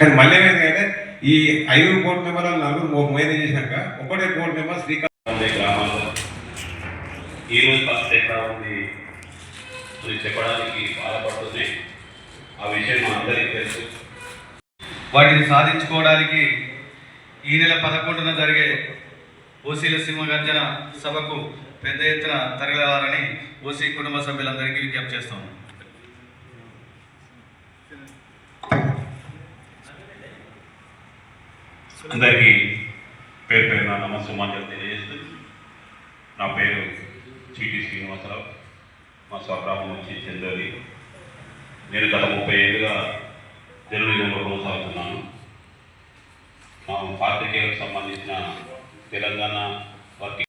కానీ మళ్ళీ ఏమైందంటే ఈ ఐదు బోర్డు మెంబర్లు నలుగురు మో- మోయన చేసినాక ఒకటే బోర్డు మెంబర్ శ్రీకాకుళం గ్రామాల్లో ఈరోజు ఫస్ట్ ఎట్లా ఉంది? అని చెప్పడానికి బాధపడుతుంది. ఆ విషయం అందరికీ తెలుసు. వాటిని సాధించుకోవడానికి ఈ నెల పదకొండున జరిగే ఓసీల సింహగర్జన సభకు పెద్ద ఎత్తున తరగలవారని ఓసీ కుటుంబ సభ్యులందరికీ విజ్ఞప్తి చేస్తాము అందరికీ పేరు పేరున నమస్సుమాంజలు తెలియజేస్తూ నా పేరు చీటి శ్రీనివాసరావు. మా స్వగ్రామం వచ్చి చెందోలి నేను గత ముప్పై ఏళ్ళుగా జర్నలిజంలో కొనసాగుతున్నాను. మా పాత్రికేయులకు సంబంధించిన తెలంగాణ వర్కింగ్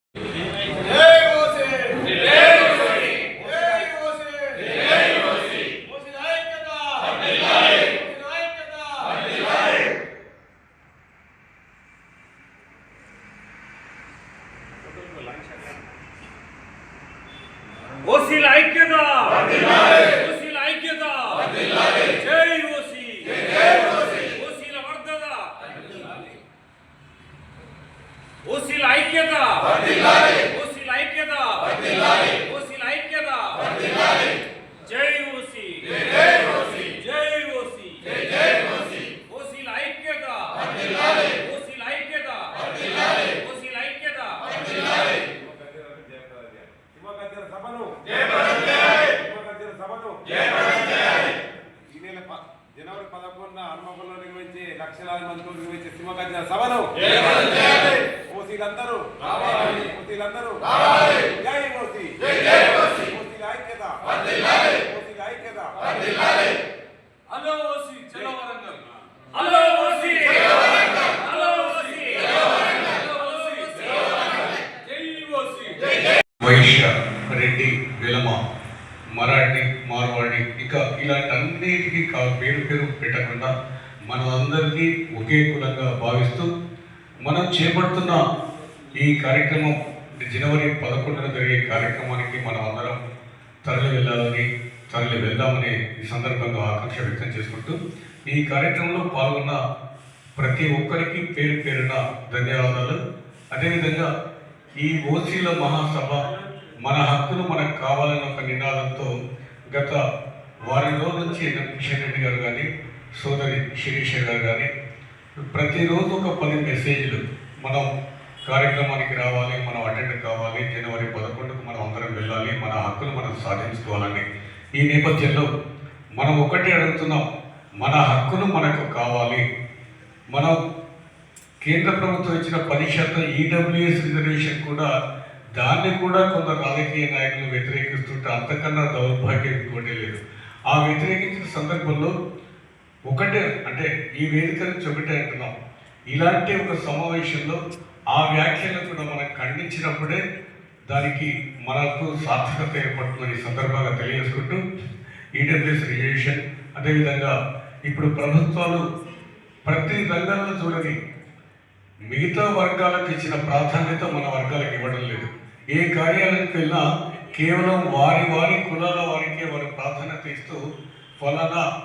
ఓసీల ఐక్యత! ఓసీల ఐక్యత! జై ఓసీ! ఓసీల వర్ధత ఓసీల ఐక్యత ఓసీల ఐక్యత ఓసీల ఐక్యత జై ఓసీ జై ఓసీ ఓసీల ఐక్యత ఓసీల ఐక్యత ఓసీల ఐక్యత సింహగర్జన సభను సింహగర్జన సభను ఈ నెల ప- జనవరి పదకొండున హనుమకొండలో నిర్వహించే లక్షలాది మందితో నిర్వహించే సింహగర్జన సభను ఓసీలందరూ ఓసీలందరూ జై ఓసీ. ఓసీల ఐక్యత. ఓసీల ఐక్యత హలో ఓసీ చలో Warangal hello OC hello OC hello OC Jai OC Vaishya Reddy విలమ Marathi Marwadi ఇక ఇలాంటి అన్నిటికీ కా పేరు పేరు పెట్టకుండా మనందరినీ ఒకే కులంగా భావిస్తూ మనం చేపడుతున్న ఈ కార్యక్రమం జనవరి పదకొండున జరిగే కార్యక్రమానికి మనం అందరం తరలి వెళ్ళాలని తరలి వెళ్దామని ఈ సందర్భంగా ఆకాంక్ష వ్యక్తం చేసుకుంటూ ఈ కార్యక్రమంలో పాల్గొన్న ప్రతి ఒక్కరికి పేరు పేరున ధన్యవాదాలు. అదేవిధంగా ఈ ఓసీల మహాసభ మన హక్కులు మనకు కావాలని ఒక నినాదంతో గత వారం రోజుల నుంచి కిషన్ రెడ్డి గారు కానీ సోదరి శిరీష గారు కానీ ప్రతిరోజు ఒక పది మెసేజ్లు. మనం కార్యక్రమానికి రావాలి మనం అటెండ్ కావాలి జనవరి పదకొండుకు మనం అందరం వెళ్ళాలి మన హక్కులు మనం సాధించుకోవాలని. ఈ నేపథ్యంలో మనం ఒకటే అడుగుతున్నాం మన హక్కులు మనకు కావాలి. మనం కేంద్ర ప్రభుత్వం ఇచ్చిన పది శాతం ఈడబ్ల్యూఎస్ రిజర్వేషన్ కూడా దాన్ని కూడా కొందరు రాజకీయ నాయకులు వ్యతిరేకిస్తుంటే అంతకన్నా దౌర్భాగ్యం ఇంకోటి లేదు. ఆ వ్యతిరేకించిన సందర్భంలో ఒకటే అంటే ఈ వేదిక నుంచి ఒకటే అంటున్నాం. ఇలాంటి ఒక సమావేశంలో ఆ వ్యాఖ్యలను కూడా మనం ఖండించినప్పుడే దానికి మనకు సార్థకత ఏర్పడుతుందని ఈ సందర్భంగా తెలియజేసుకుంటూ ఈడబ్ల్యూఎస్ రిజర్వేషన్ అదేవిధంగా ఇప్పుడు ప్రభుత్వాలు ప్రతి రంగంలో చూడని మిగతా వర్గాలకు ఇచ్చిన ప్రాధాన్యత మన వర్గాలకు ఇవ్వడం లేదు. ఏ కార్యాలయానికి వెళ్ళినా కేవలం వారి వారి కులాల వారికే వారు ప్రాధాన్యత ఇస్తూ ఫలానా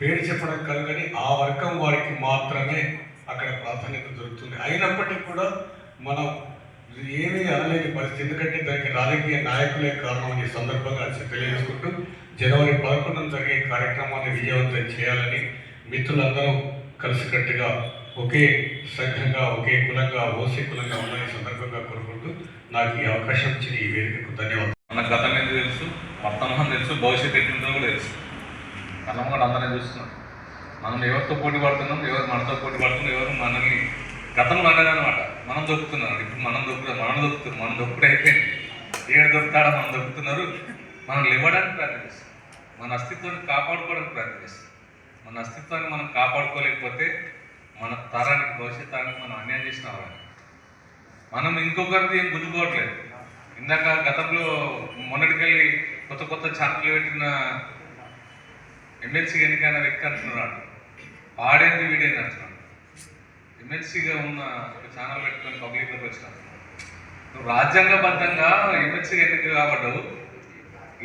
పేరు చెప్పడం కాదు కానీ ఆ వర్గం వారికి మాత్రమే అక్కడ ప్రాధాన్యత దొరుకుతుంది. అయినప్పటికీ కూడా మనం ఏమీ అనలేని పరిస్థితి. ఎందుకంటే దానికి రాజకీయ నాయకులే కారణం అనే సందర్భంగా తెలియజేసుకుంటూ జనవరి పదకొండున జరిగే కార్యక్రమాన్ని విజయవంతం చేయాలని మిత్రులందరూ కలిసికట్టుగా ఒకే సంఘంగా ఒకే కులంగా ఓసీ కులంగా ఉందని సందర్భంగా కోరుకుంటూ నాకు ఈ అవకాశం ఇచ్చిన ఈ వేదికకు ధన్యవాదాలు. మన గతం ఎందుకు తెలుసు వర్తమానం తెలుసు భవిష్యత్తు ఎట్లుంటుందో కూడా తెలుసు. మనం కూడా అందరం చూస్తున్నాం. మనం ఎవరితో పోటీ పడుతున్నాం ఎవరు మనతో పోటీ పడుతున్నాం ఎవరు మనల్ని గతంలో అనమాట మనం దొక్కుతున్నాం. ఇప్పుడు మనం దొక్కుతాం మనం దొక్కుతున్నాం మనం దొక్కుడు అయిపోయింది. ఏడు దొరుకుతాడో మనం దొక్కుతున్నారు? మనం ఇవ్వడానికి ప్రయత్నిస్తాం మన అస్తిత్వాన్ని కాపాడుకోవడానికి ప్రయత్నిస్తాం మన అస్తిత్వాన్ని మనం కాపాడుకోలేకపోతే మన తరానికి భవిష్యత్తానికి మనం అన్యాయం చేసిన వాళ్ళని మనం ఇంకొకరిది ఏం గుంజుకోవట్లేదు ఇందాక గతంలో మొన్నటికెళ్ళి కొత్త కొత్త ఛానల్ పెట్టిన ఎమ్మెల్సీ ఎన్నికైన వ్యక్తి అంటున్నాడు. ఆడేంది వీడేంది అంటున్నాడు. ఎమ్మెల్సీగా ఉన్న ఒక ఛానల్ పెట్టుకొని పబ్లిక్లోకి వచ్చినాడు నువ్వు రాజ్యాంగబద్ధంగా ఎమ్మెల్సీగా ఎన్నిక కాబడ్డావు.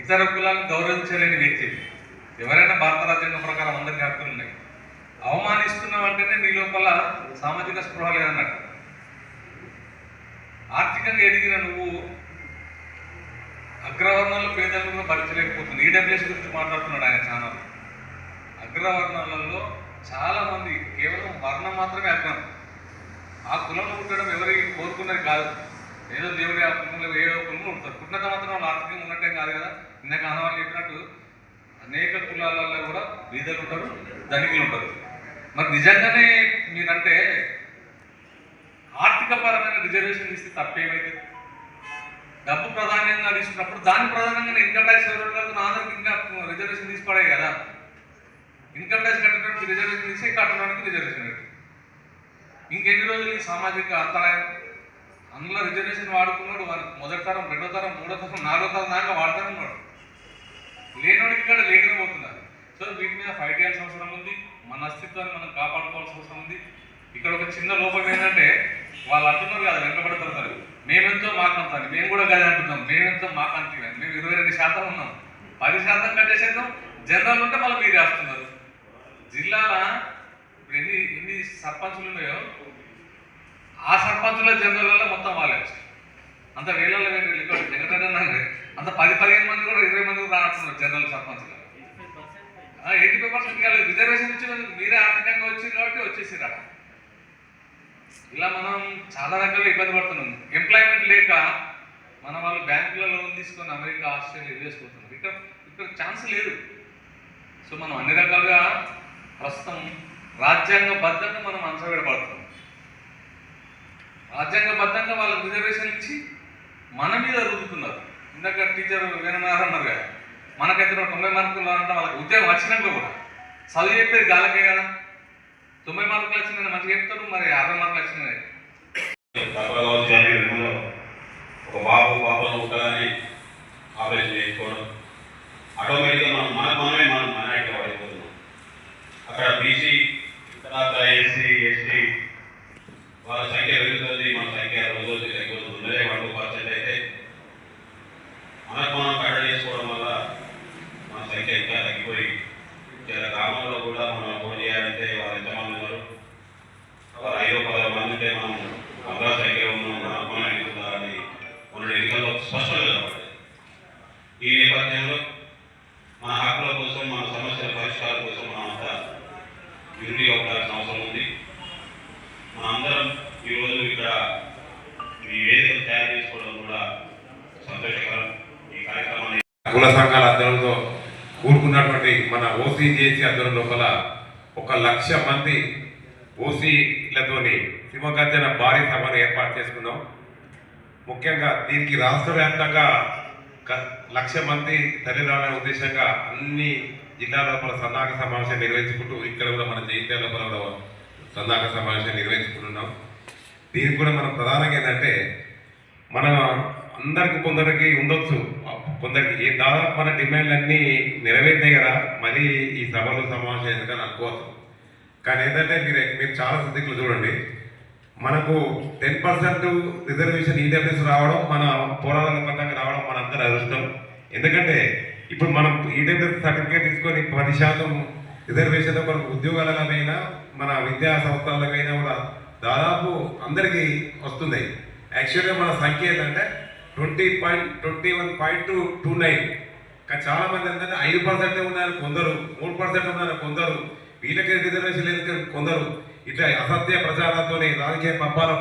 ఇతర కులాలను గౌరవించలేని వ్యక్తి. ఎవరైనా భారత రాజ్యాంగం ప్రకారం అందరికీ హక్కులు ఉన్నాయి అవమానిస్తున్న లోపల సామాజిక స్పృహ లేదన్నట్టు ఆర్థికంగా ఎదిగిన నువ్వు అగ్రవర్ణంలో పేదలను భరించలేకపోతుంది ఈడబ్ల్యూఎస్ గురించి మాట్లాడుతున్నాడు ఆయన ఛానల్. అగ్రవర్ణాలలో చాలా మంది కేవలం వర్ణం మాత్రమే అగ్రం ఆ కులంలో ఉండడం ఎవరికి కోరుకున్నది కాదు. ఏదో దేవుడి ఆ కులంలో ఏ కులంలో ఉంటారు. పుట్టినంత మాత్రం వాళ్ళు ఆర్థికంగా ఉన్నట్టే కాదు కదా. ఇందాక అనవాళ్ళు చెప్పినట్టు అనేక కులాలలో కూడా బీదలు ఉంటారు ధనికులు ఉంటారు. మరి నిజంగానే మీరంటే ఆర్థిక పరమైన రిజర్వేషన్ ఇస్తే తప్పేమైతే డబ్బు ప్రధానంగా తీసుకున్నప్పుడు దాని ప్రధానంగా ఇన్కమ్ ట్యాక్స్ ఎవరు కడుతున్న ఇంకా రిజర్వేషన్ తీసుకోవడే కదా. ఇన్కమ్ ట్యాక్స్ కట్టడానికి రిజర్వేషన్ తీసి కట్టడానికి రిజర్వేషన్ ఇంకెన్ని రోజులు ఈ సామాజిక అంతరాయం? అందులో రిజర్వేషన్ వాడుకున్నాడు వాడు మొదటి తరం రెండో తరం మూడో తరం నాలుగో తరం దాకా వాడుతూనే ఉన్నాడు. లేనోడికి ఇక్కడ లేకనే పోతున్నారు. సో వీటి మీద ఫైట్ చేయాల్సిన అవసరం ఉంది. మన అస్తిత్వాన్ని మనం కాపాడుకోవాల్సిన అవసరం ఉంది. ఇక్కడ ఒక చిన్న లోపం ఏంటంటే వాళ్ళు అంటున్నారు కదా వెంటబడుతున్నారు మేమెంతో మాకంత మేము కూడా గది అంటున్నాం. మేమెంతో మాకంత అని. మేము ఇరవై రెండు శాతం ఉన్నాం. పది శాతం కట్టేసేద్దాం జనరల్ ఉంటే మళ్ళీ మీరు వేస్తున్నారు. జిల్లాల ఇప్పుడు ఎన్ని ఎన్ని సర్పంచులు ఉన్నాయో ఆ సర్పంచుల జనరల్ మొత్తం వాళ్ళే. అంత వేలలో వెంకటరెడ్డి అంత పది పదిహేను మంది కూడా ఇరవై మంది కూడా రానున్నారు జనరల్ సర్పంచులు. ఎయిటీ ఫైవ్ పర్సెంట్ కాలేదు. రిజర్వేషన్ ఇచ్చినందుకు మీరే ఆర్థికంగా వచ్చింది కాబట్టి వచ్చేసిరా ఇలా మనం చాలా రకాల ఇబ్బంది పడుతున్నాం. ఎంప్లాయ్మెంట్ లేక మన వాళ్ళు బ్యాంకులలో లోన్ తీసుకొని అమెరికా ఆస్ట్రేలియా వేసుకుంటున్నారు ఇక్కడ ఇక్కడ ఛాన్స్ లేదు. సో మనం అన్ని రకాలుగా ప్రస్తుతం రాజ్యాంగబద్ధంగా మనం అంచబెడబడుతున్నాం. రాజ్యాంగబద్ధంగా వాళ్ళకి రిజర్వేషన్ ఇచ్చి మన మీద రుద్దుతున్నారు. ఇందాక టీచర్ వినన్నారు అన్నారు కదా. మనకైతే తొంభై మార్కులు అంటే వాళ్ళకి ఉద్యోగం వచ్చినాక కూడా. చదువు చెప్పేది గాలకే కదా. తొంభై మార్కులు వచ్చిందని మంచిగా చెప్తారు మరి అరవై మార్కులు వచ్చినాయి తక్కువ కావచ్చు అని రెండులో ఒక బాబు పాపలు ఉంటుందని ఆపరేషన్ చేసుకోవడం ఆటోమేటిక్గా మనం మనకు మనమే మనం మైనారిటీ పడిపోతున్నాం అక్కడ బీసీ తర్వాత ఎస్సీ ఎస్టీ వాళ్ళ సంఖ్య పెరుగుతుంది మన సంఖ్య రోజు రోజు తగ్గిపోతుంది వన్ టూ పర్సెంట్ అయితే మనకు మనం కట్టడి చేసుకోవడం వల్ల మన సంఖ్య ఇంకా తగ్గిపోయి చాలా గ్రామాల్లో కూడా మనం ఫోన్ చేయాలంటే వాళ్ళు ఎంతమంది ఉన్నారు ఒక ఐదో పదహారు మంది ఉంటే మనం వందల సంఖ్యలో ఉన్నాం మన అభిమానం అవుతుందని మన ఎన్నికల్లో స్పష్టంగా కనబడింది ఈ నేపథ్యంలో మన హక్కుల కోసం మన సమస్యల పరిష్కారం కోసం మనం అంతా యూనిటీగా ఉండాల్సిన అవసరం ఉంది. మనందరం ఈరోజు ఇక్కడ ఈ వేదికను తయారు చేసుకోవడం కూడా సంతోషకరం. ఈ కార్యక్రమాన్ని కుల సంఘాల ఆధ్వర్యంలో కూడుకున్నటువంటి మన ఓసీజేసీ ఆధ్వర్యం లోపల ఒక లక్ష మంది ఓసీలతోని సింహగర్జన భారీ సభను ఏర్పాటు చేసుకున్నాం ముఖ్యంగా దీనికి రాష్ట్ర వ్యాప్తంగా లక్ష మంది తల్లిదండ్రుల ఉద్దేశంగా అన్ని జిల్లా లోపల సన్నాహక సమావేశం నిర్వహించుకుంటూ ఇక్కడ కూడా మన జైత్యాల లోపల కూడా సన్నాహక సమావేశం నిర్వహించుకుంటున్నాం. దీనికి కూడా మనం ప్రధానంగా ఏంటంటే మన అందరికి కొందరికి ఉండొచ్చు. కొందరికి ఏ దాదాపు మన డిమాండ్లు అన్నీ నెరవేరినాయి కదా మరి ఈ సభలు సమావేశం ఎందుకని అనుకోవచ్చు కానీ ఏంటంటే మీరు మీరు చాలా స్థితిలో చూడండి. మనకు టెన్ పర్సెంట్ రిజర్వేషన్ ఈడబ్ల్యూఎస్ రావడం మన పోరాటాల పరంగా రావడం మనందరి అదృష్టం. ఎందుకంటే ఇప్పుడు మనం ఈడబ్ల్యూఎస్ సర్టిఫికేట్ తీసుకొని పది శాతం రిజర్వేషన్ మనకు ఉద్యోగాలకైనా మన విద్యా సంస్థలకైనా కూడా దాదాపు అందరికీ వస్తుంది యాక్చువల్గా మన సంఖ్య ఏంటంటే twenty point twenty one point two two nine కానీ చాలామంది ఏంటంటే ఐదు పర్సెంటే ఉన్నారు కొందరు మూడు పర్సెంట్ ఉన్నారు కొందరు. వీళ్ళకి రిజర్వేషన్ లేదు కొందరు. ఇట్లా అసత్య ప్రచారాలతోని రాజకీయ పబ్బాల